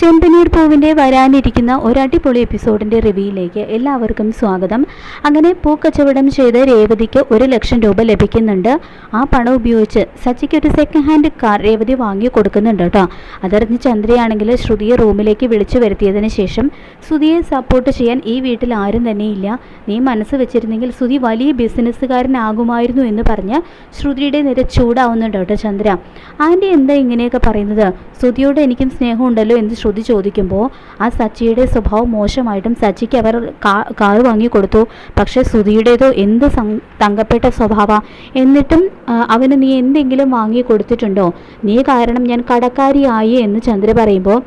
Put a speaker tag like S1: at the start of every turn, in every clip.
S1: ചെമ്പനീർ പൂവിന്റെ വരാനിരിക്കുന്ന ഒരടിപൊളി എപ്പിസോഡിന്റെ റിവ്യൂയിലേക്ക് എല്ലാവർക്കും സ്വാഗതം. അങ്ങനെ പൂക്കച്ചവടം ചെയ്ത് രേവതിക്ക് ഒരു ലക്ഷം രൂപ ലഭിക്കുന്നുണ്ട്. ആ പണം ഉപയോഗിച്ച് സച്ചിക്ക് ഒരു സെക്കൻഡ് ഹാൻഡ് കാർ രേവതി വാങ്ങി കൊടുക്കുന്നുണ്ട് കേട്ടോ. അതറിഞ്ഞ് ചന്ദ്രയാണെങ്കിൽ ശ്രുതിയെ റൂമിലേക്ക് വിളിച്ചു വരുത്തിയതിന് ശേഷം ശ്രുതിയെ സപ്പോർട്ട് ചെയ്യാൻ ഈ വീട്ടിൽ ആരും തന്നെ ഇല്ല നീ മനസ്സ് വെച്ചിരുന്നെങ്കിൽ ശ്രുതി വലിയ ബിസിനസ്സുകാരനാകുമായിരുന്നു എന്ന് പറഞ്ഞ് ശ്രുതിയുടെ നിര ചൂടാവുന്നുണ്ട് കേട്ടോ ചന്ദ്ര. ആന്റി എന്താ ഇങ്ങനെയൊക്കെ പറയുന്നത്? ശ്രുതിയോട് എനിക്കും സ്നേഹമുണ്ടല്ലോ എന്ന് ശ്രുതി ചോദിക്കുമ്പോൾ ആ സച്ചിയുടെ സ്വഭാവം മോശമായിട്ടും സച്ചിക്ക് അവർ കാർ വാങ്ങി കൊടുത്തു. പക്ഷേ ശ്രുതിയുടേതോ എന്ത് തങ്കപ്പെട്ട സ്വഭാവ? എന്നിട്ടും അവന് നീ എന്തെങ്കിലും വാങ്ങി കൊടുത്തിട്ടുണ്ടോ? നീ കാരണം ഞാൻ കടക്കാരിയായി എന്ന് ചന്ദ്ര പറയുമ്പോൾ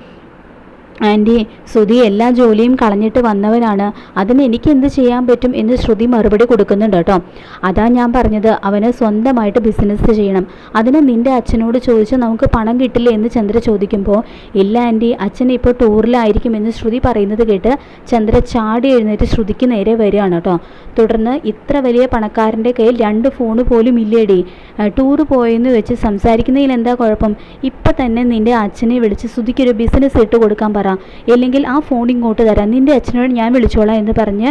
S1: ആന്റി ശ്രുതി എല്ലാ ജോലിയും കളഞ്ഞിട്ട് വന്നവനാണ് അതിന് എനിക്ക് എന്ത് ചെയ്യാൻ പറ്റും എന്ന് ശ്രുതി മറുപടി കൊടുക്കുന്നുണ്ട് കേട്ടോ. അതാ ഞാൻ പറഞ്ഞത് അവന് സ്വന്തമായിട്ട് ബിസിനസ് ചെയ്യണം. അതിന് നിന്റെ അച്ഛനോട് ചോദിച്ച് നമുക്ക് പണം കിട്ടില്ല എന്ന് ചന്ദ്ര ചോദിക്കുമ്പോൾ ഇല്ല ആന്റി അച്ഛൻ ഇപ്പോൾ ടൂറിലായിരിക്കും എന്ന് ശ്രുതി പറയുന്നത് കേട്ട് ചന്ദ്ര ചാടി എഴുന്നേറ്റ് ശ്രുതിക്ക് നേരെ വരികയാണ് കേട്ടോ. തുടർന്ന് ഇത്ര വലിയ പണക്കാരന്റെ കയ്യിൽ രണ്ട് ഫോണ് പോലും ഇല്ലേടി. ടൂർ പോയെന്ന് വെച്ച് സംസാരിക്കുന്നതിൽ എന്താ കുഴപ്പം? ഇപ്പം തന്നെ നിന്റെ അച്ഛനെ വിളിച്ച് ശ്രുതിക്കൊരു ബിസിനസ് ഇട്ട് കൊടുക്കാൻ പറ. ഇല്ലെങ്കിൽ ആ ഫോൺ ഇങ്ങോട്ട് തരാം. നിന്റെ അച്ഛനോട് ഞാൻ വിളിച്ചോളാം എന്ന് പറഞ്ഞ്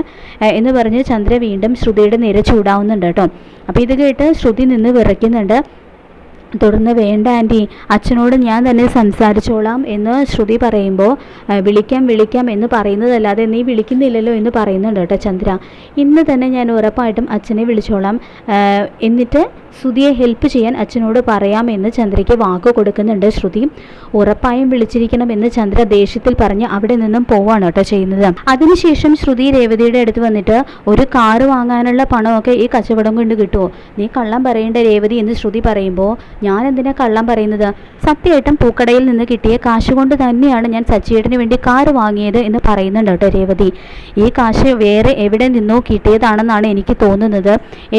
S1: എന്ന് പറഞ്ഞ് ചന്ദ്ര വീണ്ടും ശ്രുതിയുടെ നേരെ ചൂടാവുന്നുണ്ട് കേട്ടോ. അപ്പോൾ ഇത് കേട്ട് ശ്രുതി നിന്ന് വിറയ്ക്കുന്നുണ്ട്. തുടർന്ന് വേണ്ട ആന്റി അച്ഛനോട് ഞാൻ തന്നെ സംസാരിച്ചോളാം എന്ന് ശ്രുതി പറയുമ്പോൾ "ആ, വിളിക്കാം വിളിക്കാം എന്ന് പറയുന്നതല്ലാതെ നീ വിളിക്കുന്നില്ലല്ലോ എന്ന് പറയുന്നുണ്ട് കേട്ടോ ചന്ദ്ര. ഇന്ന് തന്നെ ഞാൻ ഉറപ്പായിട്ടും അച്ഛനെ വിളിച്ചോളാം. എന്നിട്ട് ശ്രുതിയെ ഹെൽപ്പ് ചെയ്യാൻ അച്ഛനോട് പറയാമെന്ന് ചന്ദ്രയ്ക്ക് വാക്ക് കൊടുക്കുന്നുണ്ട് ശ്രുതി. ഉറപ്പായും വിളിച്ചിരിക്കണമെന്ന് ചന്ദ്ര ദേഷ്യത്തിൽ പറഞ്ഞ് അവിടെ നിന്നും പോവാണ് കേട്ടോ ചെയ്യുന്നത്. അതിനുശേഷം ശ്രുതി രേവതിയുടെ അടുത്ത് വന്നിട്ട് ഒരു കാറ് വാങ്ങാനുള്ള പണമൊക്കെ ഈ കച്ചവടം കൊണ്ട് കിട്ടുമോ നീ കള്ളം പറയേണ്ട രേവതി എന്ന് ശ്രുതി പറയുമ്പോൾ ഞാൻ എന്തിനാ കള്ളം പറയുന്നത്? സത്യമായിട്ടും പൂക്കടയിൽ നിന്ന് കിട്ടിയ കാശ് കൊണ്ട് തന്നെയാണ് ഞാൻ സച്ചിയേട്ടന് വേണ്ടി കാറ് വാങ്ങിയത് എന്ന് പറയുന്നുണ്ട് കേട്ടോ രേവതി. ഈ കാശ് വേറെ എവിടെ നിന്നോ കിട്ടിയതാണെന്നാണ് എനിക്ക് തോന്നുന്നത്.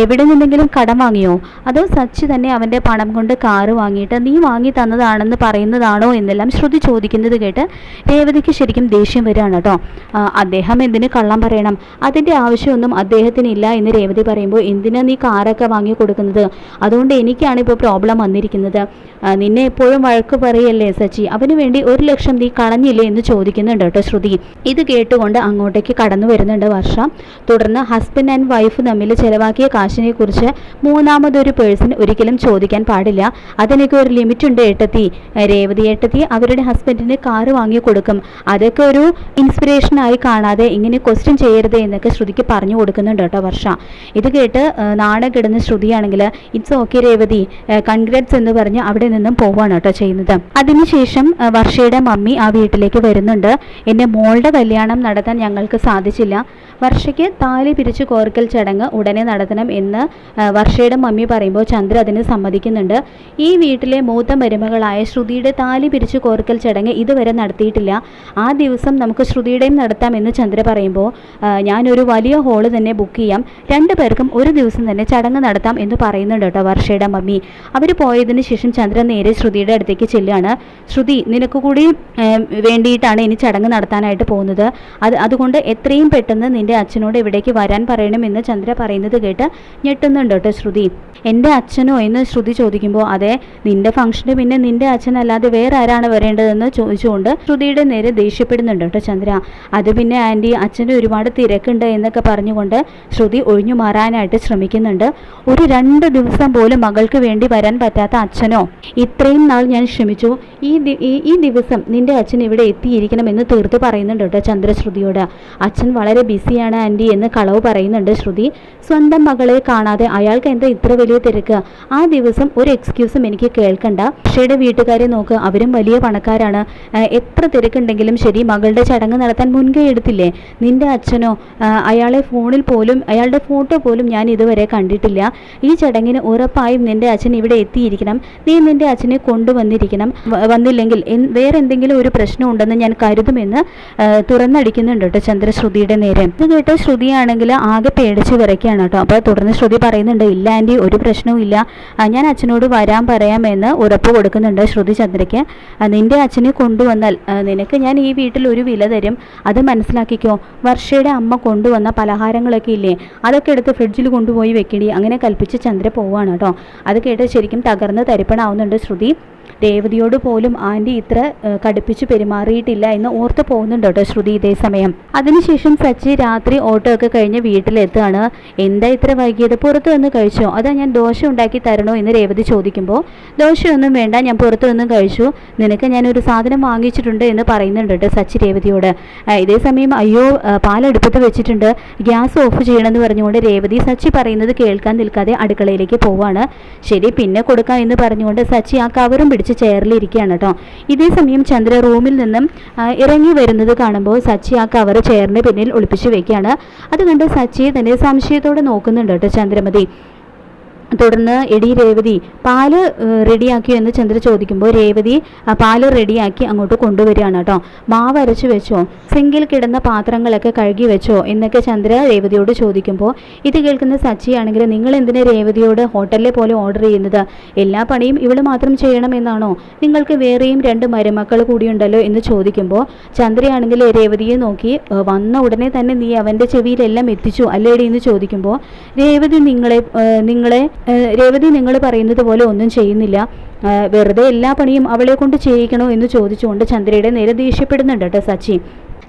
S1: എവിടെ നിന്നെങ്കിലും കടം വാങ്ങിയോ? അതോ സച്ചി തന്നെ അവന്റെ പണം കൊണ്ട് കാറ് വാങ്ങിയിട്ട് നീ വാങ്ങി തന്നതാണെന്ന് പറയുന്നതാണോ എന്നെല്ലാം ശ്രുതി ചോദിക്കുന്നത് കേട്ട് രേവതിക്ക് ശരിക്കും ദേഷ്യം വരികയാണ് കേട്ടോ. അദ്ദേഹം എന്തിന് കള്ളം പറയണം? അതിന്റെ ആവശ്യമൊന്നും അദ്ദേഹത്തിനില്ല എന്ന് രേവതി പറയുമ്പോൾ എന്തിനാ നീ കാറൊക്കെ വാങ്ങി കൊടുക്കുന്നത്? അതുകൊണ്ട് എനിക്കാണ് ഇപ്പോൾ പ്രോബ്ലം വന്നിരിക്കുന്നത്. നിന്നെ എപ്പോഴും വഴക്ക് പറയല്ലേ സച്ചി? അവന് വേണ്ടി ഒരു ലക്ഷം നീ കളഞ്ഞില്ലേ എന്ന് ചോദിക്കുന്നുണ്ട് കേട്ടോ ശ്രുതി. ഇത് കേട്ടുകൊണ്ട് അങ്ങോട്ടേക്ക് കടന്നു വരുന്നുണ്ട് വർഷ. തുടർന്ന് ഹസ്ബൻഡ് ആൻഡ് വൈഫ് തമ്മിൽ ചെലവാക്കിയ കാശിനെ കുറിച്ച് മൂന്നാമതൊരു പേഴ്സൺ ഒരിക്കലും ചോദിക്കാൻ പാടില്ല. അതിനൊക്കെ ഒരു ലിമിറ്റ് ഉണ്ട് ഏട്ടത്തി. രേവതി ഏട്ടത്തി അവരുടെ ഹസ്ബൻഡിന് കാറ് വാങ്ങി കൊടുക്കും. അതൊക്കെ ഒരു ഇൻസ്പിറേഷനായി കാണാതെ ഇങ്ങനെ ക്വസ്റ്റ്യൻ ചെയ്യരുത് എന്നൊക്കെ ശ്രുതിക്ക് പറഞ്ഞു കൊടുക്കുന്നുണ്ട് കേട്ടോ വർഷ. ഇത് കേട്ട് ആ, കിടന്ന് ശ്രുതിയാണെങ്കിൽ ഇറ്റ്സ് ഓക്കെ രേവതി. കൺഗ്രാറ്റ്സ് എന്ന് പറഞ്ഞ് അവിടെ നിന്നും പോവാണ് കേട്ടോ ചെയ്യുന്നത്. അതിനുശേഷം വർഷയുടെ മമ്മി ആ വീട്ടിലേക്ക് വരുന്നുണ്ട്. എന്റെ മോളുടെ കല്യാണം നടത്താൻ ഞങ്ങൾക്ക് സാധിച്ചില്ല. വർഷയ്ക്ക് താലി പിരിച്ചു കോർക്കൽ ചടങ്ങ് ഉടനെ നടത്തണം എന്ന് വർഷയുടെ മമ്മി പറയുമ്പോൾ ചന്ദ്ര അതിന് സമ്മതിക്കുന്നുണ്ട്. ഈ വീട്ടിലെ മൂത്ത മരുമകളായ ശ്രുതിയുടെ താലി പിരിച്ചു കോർക്കൽ ചടങ്ങ് ഇതുവരെ നടത്തിയിട്ടില്ല. ആ ദിവസം നമുക്ക് ശ്രുതിയുടെയും നടത്താമെന്ന് ചന്ദ്ര പറയുമ്പോൾ ഞാനൊരു വലിയ ഹോൾ തന്നെ ബുക്ക് ചെയ്യാം. രണ്ടു പേർക്കും ഒരു ദിവസം തന്നെ ചടങ്ങ് നടത്താം എന്ന് പറയുന്നുണ്ട് കേട്ടോ വർഷയുടെ മമ്മി. അവർ പോയതിന് ശേഷം ചന്ദ്ര നേരെ ശ്രുതിയുടെ അടുത്തേക്ക് ചെല്ലുകയാണ്. ശ്രുതി നിനക്ക് കൂടി വേണ്ടിയിട്ടാണ് ഇനി ചടങ്ങ് നടത്താനായിട്ട് പോകുന്നത്. അത് അതുകൊണ്ട് എത്രയും പെട്ടെന്ന് നിന്റെ അച്ഛനോട് ഇവിടേക്ക് വരാൻ പറയണമെന്ന് ചന്ദ്ര പറയുന്നത് കേട്ട് ഞെട്ടുന്നുണ്ട് കേട്ടോ ശ്രുതി. എന്റെ അച്ഛനോ എന്ന് ശ്രുതി ചോദിക്കുമ്പോൾ അതെ നിന്റെ ഫംഗ്ഷന് പിന്നെ നിന്റെ അച്ഛനല്ലാതെ വേറെ ആരാണ് വരേണ്ടതെന്ന് ചോദിച്ചുകൊണ്ട് ശ്രുതിയുടെ നേരെ ദേഷ്യപ്പെടുന്നുണ്ട് കേട്ടോ ചന്ദ്ര. അത് പിന്നെ ആന്റി അച്ഛന് ഒരുപാട് തിരക്കുണ്ട് എന്നൊക്കെ പറഞ്ഞുകൊണ്ട് ശ്രുതി ഒഴിഞ്ഞു മാറാനായിട്ട് ശ്രമിക്കുന്നുണ്ട്. ഒരു രണ്ട് ദിവസം പോലും മകൾക്ക് വേണ്ടി വരാൻ പറ്റാത്ത അച്ഛനോ ഇത്രയും നാൾ ഞാൻ ശ്രമിച്ചു ഈ ഈ- ദിവസം നിന്റെ അച്ഛൻ ഇവിടെ എത്തിയിരിക്കണമെന്ന് തീർത്ത് പറയുന്നുണ്ട് കേട്ടോ ചന്ദ്രശ്രുതിയോട് അച്ഛൻ വളരെ ബിസിയാണ് ആന്റി എന്ന് കളവ് പറയുന്നുണ്ട് ശ്രുതി. സ്വന്തം മകളെ കാണാതെ അയാൾക്ക് എന്താ ഇത്ര വലിയ തിരക്ക് ആ ദിവസം ഒരു എക്സ്ക്യൂസും എനിക്ക് കേൾക്കണ്ട. അക്ഷയുടെ വീട്ടുകാരെ നോക്ക്. അവരും വലിയ പണക്കാരാണ്. എത്ര തിരക്കുണ്ടെങ്കിലും ശരി മകളുടെ ചടങ്ങ് നടത്താൻ മുൻകൈ എടുത്തില്ലേ? നിന്റെ അച്ഛനോ അയാളെ ഫോണിൽ പോലും അയാളുടെ ഫോട്ടോ പോലും ഞാൻ ഇതുവരെ കണ്ടിട്ടില്ല. ഈ ചടങ്ങിന് ഉറപ്പായും നിന്റെ അച്ഛൻ ഇവിടെ എത്തിയിരിക്കണം. നീ നിന്റെ അച്ഛനെ കൊണ്ടുവന്നിരിക്കണം. വന്നില്ലെങ്കിൽ വേറെ എന്തെങ്കിലും ഒരു പ്രശ്നം ഉണ്ടെന്ന് ഞാൻ കരുതുമെന്ന് തുറന്നടിക്കുന്നുണ്ട് കേട്ടോ ചന്ദ്രശ്രുതിയുടെ നേരെ. ഇത് കേട്ട് ശ്രുതിയാണെങ്കിൽ ആകെ പേടിച്ച് വിറയ്ക്കുകയാണ് കേട്ടോ. അപ്പോൾ തുടർന്ന് ശ്രുതി പറയുന്നുണ്ട് ഇല്ല ആന്റി ഒരു പ്രശ്നവും ഇല്ല ഞാൻ അച്ഛനോട് വരാൻ പറയാമെന്ന് ഉറപ്പ് കൊടുക്കുന്നുണ്ട് ശ്രുതി ചന്ദ്രയ്ക്ക്. നിന്റെ അച്ഛനെ കൊണ്ടുവന്നാൽ നിനക്ക് ഞാൻ ഈ വീട്ടിൽ ഒരു വില തരും. അത് മനസ്സിലാക്കിക്കോ. വർഷയുടെ അമ്മ കൊണ്ടുവന്ന പലഹാരങ്ങളൊക്കെ ഇല്ലേ? അതൊക്കെ എടുത്ത് ഫ്രിഡ്ജിൽ കൊണ്ടുപോയി വെക്കണി അങ്ങനെ കൽപ്പിച്ച് ചന്ദ്ര പോവാണ് കേട്ടോ. അത് കേട്ട് ശരിക്കും തകർന്ന് തരിപ്പണാവുന്നുണ്ട് ശ്രുതി. രേവതിയോട് പോലും ആന്റി ഇത്ര കടുപ്പിച്ച് പെരുമാറിയിട്ടില്ല എന്ന് ഓർത്ത് പോകുന്നുണ്ട് കേട്ടോ ശ്രുതി ഇതേ സമയം. അതിനുശേഷം സച്ചി രാത്രി ഓട്ടോ ഒക്കെ കഴിഞ്ഞ് വീട്ടിലെത്തുകയാണ്. എന്താ ഇത്ര വൈകിയത്? പുറത്തു നിന്ന് കഴിച്ചോ? അതാ ഞാൻ ദോശ ഉണ്ടാക്കി തരണോ എന്ന് രേവതി ചോദിക്കുമ്പോൾ ദോശയൊന്നും വേണ്ട ഞാൻ പുറത്തു നിന്നും കഴിച്ചു. നിനക്ക് ഞാനൊരു സാധനം വാങ്ങിച്ചിട്ടുണ്ട് എന്ന് പറയുന്നുണ്ട് കേട്ടോ സച്ചി രേവതിയോട്. ഇതേ സമയം അയ്യോ പാലെടുപ്പത്ത് വെച്ചിട്ടുണ്ട്. ഗ്യാസ് ഓഫ് ചെയ്യണമെന്ന് പറഞ്ഞുകൊണ്ട് രേവതി സച്ചി പറയുന്നത് കേൾക്കാൻ നിൽക്കാതെ അടുക്കളയിലേക്ക് പോവാണ്. ശരി പിന്നെ കൊടുക്കാം എന്ന് പറഞ്ഞുകൊണ്ട് സച്ചി ആ കവറും പിടിച്ച് ചെയറിലിരിക്കുകയാണ് കേട്ടോ. ഇതേ സമയം ചന്ദ്ര റൂമിൽ നിന്നും ഇറങ്ങി വരുന്നത് കാണുമ്പോൾ സച്ചി ആ കവർ ചെയറിന് പിന്നിൽ ഒളിപ്പിച്ച് വെക്കുകയാണ്. അത് കണ്ട് സച്ചിയെ തന്നെ സംശയത്തോടെ നോക്കുന്നുണ്ട് കേട്ടോ ചന്ദ്രമതി. തുടർന്ന് എടി രേവതി പാൽ റെഡിയാക്കിയോ എന്ന് ചന്ദ്ര ചോദിക്കുമ്പോൾ രേവതി പാൽ റെഡിയാക്കി അങ്ങോട്ട് കൊണ്ടുവരികയാണ് കേട്ടോ. മാവ് അരച്ച് വെച്ചോ? സിങ്കിൽ കിടന്ന പാത്രങ്ങളൊക്കെ കഴുകി വെച്ചോ? എന്നൊക്കെ ചന്ദ്ര രേവതിയോട് ചോദിക്കുമ്പോൾ ഇത് കേൾക്കുന്ന സച്ചിയാണെങ്കിൽ നിങ്ങൾ എന്തിനാ രേവതിയോട് ഹോട്ടലിലെ പോലെ ഓർഡർ ചെയ്യുന്നത്? എല്ലാ പണിയും ഇവൾ മാത്രം ചെയ്യണമെന്നാണോ നിങ്ങൾക്ക് വേറെയും രണ്ട് മരുമക്കൾ കൂടിയുണ്ടല്ലോ എന്ന് ചോദിക്കുമ്പോൾ ചന്ദ്രയാണെങ്കിൽ രേവതിയെ നോക്കി വന്ന ഉടനെ തന്നെ നീ അവന്റെ ചെവിയിലെല്ലാം എത്തിച്ചു അല്ലേടി എന്ന് ചോദിക്കുമ്പോൾ രേവതി നിങ്ങളെ നിങ്ങളെ രേവതി നിങ്ങൾ പറയുന്നത് പോലെ ഒന്നും ചെയ്യുന്നില്ല. വെറുതെ എല്ലാ പണിയും അവളെ കൊണ്ട് ചെയ്യിക്കണോ എന്ന് ചോദിച്ചുകൊണ്ട് ചന്ദ്രയുടെ നേരെ ദേഷ്യപ്പെടുന്നുണ്ട് കേട്ടോ സച്ചി.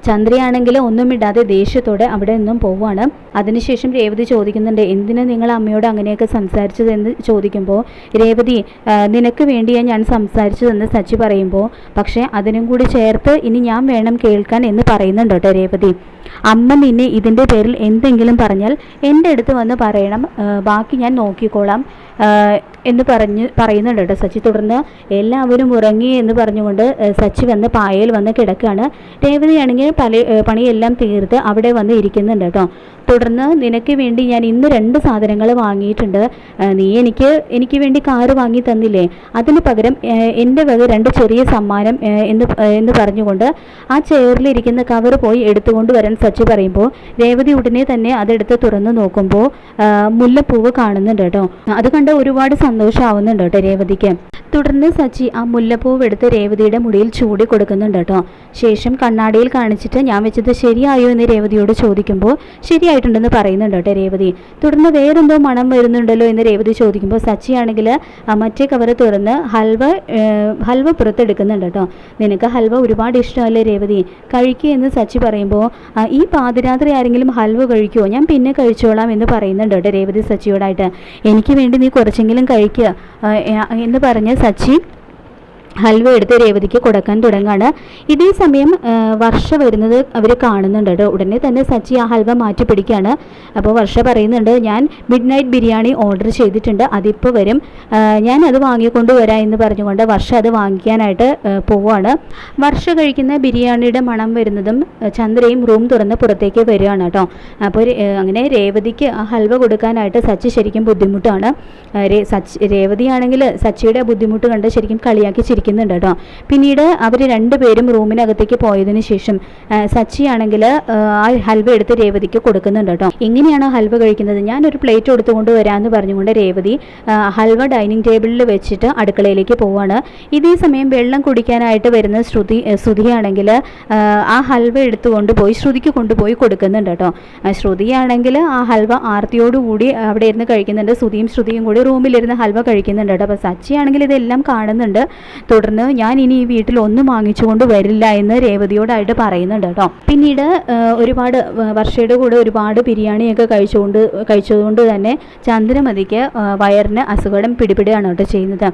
S1: ചന്ദ്രയാണെങ്കിൽ ഒന്നും ഇടാതെ ദേഷ്യത്തോടെ അവിടെ നിന്നും പോവുകയാണ്. അതിനുശേഷം രേവതി ചോദിക്കുന്നുണ്ട് എന്തിനു നിങ്ങൾ അമ്മയോട് അങ്ങനെയൊക്കെ സംസാരിച്ചതെന്ന് ചോദിക്കുമ്പോൾ രേവതി നിനക്ക് വേണ്ടിയാണ് ഞാൻ സംസാരിച്ചതെന്ന് സച്ചി പറയുമ്പോൾ പക്ഷേ അതിനും കൂടി ചേർത്ത് ഇനി ഞാൻ വേണം കേൾക്കാൻ എന്ന് പറയുന്നുണ്ട് കേട്ടോ രേവതി. അമ്മ നിന്നെ ഇതിന്റെ പേരിൽ എന്തെങ്കിലും പറഞ്ഞാൽ എന്റെ അടുത്ത് വന്ന് പറയണം ബാക്കി ഞാൻ നോക്കിക്കോളാം എന്ന് പറഞ്ഞ് പറയുന്നുണ്ട് കേട്ടോ സച്ചി. തുടർന്ന് എല്ലാവരും ഉറങ്ങി എന്ന് പറഞ്ഞുകൊണ്ട് സച്ചി വന്ന് പായയിൽ വന്ന് കിടക്കുകയാണ്. രേവതിയാണെങ്കിൽ പല പണിയെല്ലാം തീർത്ത് അവിടെ വന്ന് ഇരിക്കുന്നുണ്ട് കേട്ടോ. തുടർന്ന് നിനക്ക് വേണ്ടി ഞാൻ ഇന്ന് രണ്ട് സാധനങ്ങൾ വാങ്ങിയിട്ടുണ്ട്. നീ എനിക്ക് എനിക്ക് വേണ്ടി കാറ് വാങ്ങി തന്നില്ലേ? അതിന് പകരം എന്റെ വക രണ്ട് ചെറിയ സമ്മാനം എന്ന് എന്ന് പറഞ്ഞുകൊണ്ട് ആ ചെയറിലിരിക്കുന്ന കവർ പോയി എടുത്തുകൊണ്ട് വരാൻ സച്ചി പറയുമ്പോൾ രേവതി ഉടനെ തന്നെ അതെടുത്ത് തുറന്നു നോക്കുമ്പോൾ മുല്ലപ്പൂവ് കാണുന്നുണ്ട് കേട്ടോ. അത് കണ്ട് ഒരുപാട് സന്തോഷമാവുന്നുണ്ട് കേട്ടോ രേവതിക്ക്. തുടർന്ന് സച്ചി ആ മുല്ലപ്പൂവ് എടുത്ത് രേവതിയുടെ മുടിയിൽ ചൂടി കൊടുക്കുന്നുണ്ട് കേട്ടോ. ശേഷം കണ്ണാടിയിൽ കാണിച്ചിട്ട് ഞാൻ വെച്ചത് ശരിയായോ എന്ന് രേവതിയോട് ചോദിക്കുമ്പോൾ ശരിയായിട്ടുണ്ടെന്ന് പറയുന്നുണ്ട് കേട്ടോ രേവതി. തുടർന്ന് വേറെന്തോ മണം വരുന്നുണ്ടല്ലോ എന്ന് രേവതി ചോദിക്കുമ്പോൾ സച്ചിയാണെങ്കിൽ മറ്റേ കവറ് തുറന്ന് ഹൽവ ഹൽവ പുറത്തെടുക്കുന്നുണ്ട് കേട്ടോ. നിനക്ക് ഹൽവ ഒരുപാട് ഇഷ്ടമല്ലേ രേവതി? കഴിക്കുക എന്ന് സച്ചി പറയുമ്പോൾ ഈ പാതിരാത്രി ആരെങ്കിലും ഹൽവ കഴിക്കുമോ ഞാൻ പിന്നെ കഴിച്ചോളാം എന്ന് പറയുന്നുണ്ട് കേട്ടോ രേവതി സച്ചിയോടായിട്ട്. എനിക്ക് വേണ്ടി നീ കുറച്ചെങ്കിലും കഴിക്കുക എന്ന് പറഞ്ഞ് സച്ചി ഹൽവ എടുത്ത് രേവതിക്ക് കൊടുക്കാൻ തുടങ്ങാണ്. ഇതേ സമയം വർഷ വരുന്നത് അവർ കാണുന്നുണ്ട് കേട്ടോ. ഉടനെ തന്നെ സച്ചി ആ ഹൽവ മാറ്റി പിടിക്കുകയാണ് അപ്പോൾ വർഷ പറയുന്നുണ്ട് ഞാൻ മിഡ് നൈറ്റ് ബിരിയാണി ഓർഡർ ചെയ്തിട്ടുണ്ട്. അതിപ്പോൾ വരും. ഞാൻ അത് വാങ്ങിക്കൊണ്ട് വരാം എന്ന് പറഞ്ഞുകൊണ്ട് വർഷ അത് വാങ്ങിക്കാനായിട്ട് പോവുകയാണ് വർഷ കഴിക്കുന്ന ബിരിയാണിയുടെ മണം വരുന്നതും ചന്ദ്രയും റൂം തുറന്ന് പുറത്തേക്ക് വരികയാണ് കേട്ടോ. അപ്പോൾ അങ്ങനെ രേവതിക്ക് ആ ഹൽവ കൊടുക്കാനായിട്ട് സച്ചി ശരിക്കും ബുദ്ധിമുട്ടാണ്. സച്ചി രേവതിയാണെങ്കിൽ സച്ചിയുടെ ബുദ്ധിമുട്ട് കണ്ട് ശരിക്കും കളിയാക്കി ചിരിക്കുന്നുണ്ട് കേട്ടോ. പിന്നീട് അവർ രണ്ടുപേരും റൂമിനകത്തേക്ക് പോയതിനു ശേഷം സച്ചി സച്ചിയാണെങ്കിൽ ആ ഹൽവ എടുത്ത് രേവതിക്ക് കൊടുക്കുന്നുണ്ട് കേട്ടോ. എങ്ങനെയാണ് ഹൽവ കഴിക്കുന്നത്? ഞാനൊരു പ്ലേറ്റ് എടുത്തുകൊണ്ട് വരാമെന്ന് പറഞ്ഞുകൊണ്ട് രേവതി ഹൽവ ഡൈനിങ് ടേബിളിൽ വെച്ചിട്ട് അടുക്കളയിലേക്ക് പോവാണ്. ഇതേ സമയം വെള്ളം കുടിക്കാനായിട്ട് വരുന്ന ശ്രുതി ശ്രുതിയാണെങ്കിൽ ആ, ഹൽവ എടുത്തുകൊണ്ട് പോയി ശ്രുതിക്ക് കൊണ്ടുപോയി കൊടുക്കുന്നുണ്ട് കേട്ടോ. ശ്രുതിയാണെങ്കിൽ ആ ഹൽവ ആർത്തിയോടുകൂടി അവിടെ ഇരുന്ന് കഴിക്കുന്നുണ്ട്. ശ്രുതിയും ശ്രുതിയും കൂടി റൂമിലിരുന്ന് ഹൽവ കഴിക്കുന്നുണ്ട് കേട്ടോ. അപ്പോൾ സച്ചിയാണെങ്കിൽ ഇതെല്ലാം കാണുന്നുണ്ട്. തുടർന്ന് ഞാൻ ഇനി ഈ വീട്ടിൽ ഒന്നും വാങ്ങിച്ചുകൊണ്ട് വരില്ല എന്ന് രേവതിയോടായിട്ട് പറയുന്നുണ്ട് കേട്ടോ. പിന്നീട് ഒരുപാട് വർഷയുടെ കൂടെ ഒരുപാട് ബിരിയാണിയൊക്കെ കഴിച്ചുകൊണ്ട് കഴിച്ചതുകൊണ്ട് തന്നെ ചന്ദ്രമതിക്ക് വയറിന് അസുഖം പിടിപെടുകയാണ് കേട്ടോ ചെയ്യുന്നത്.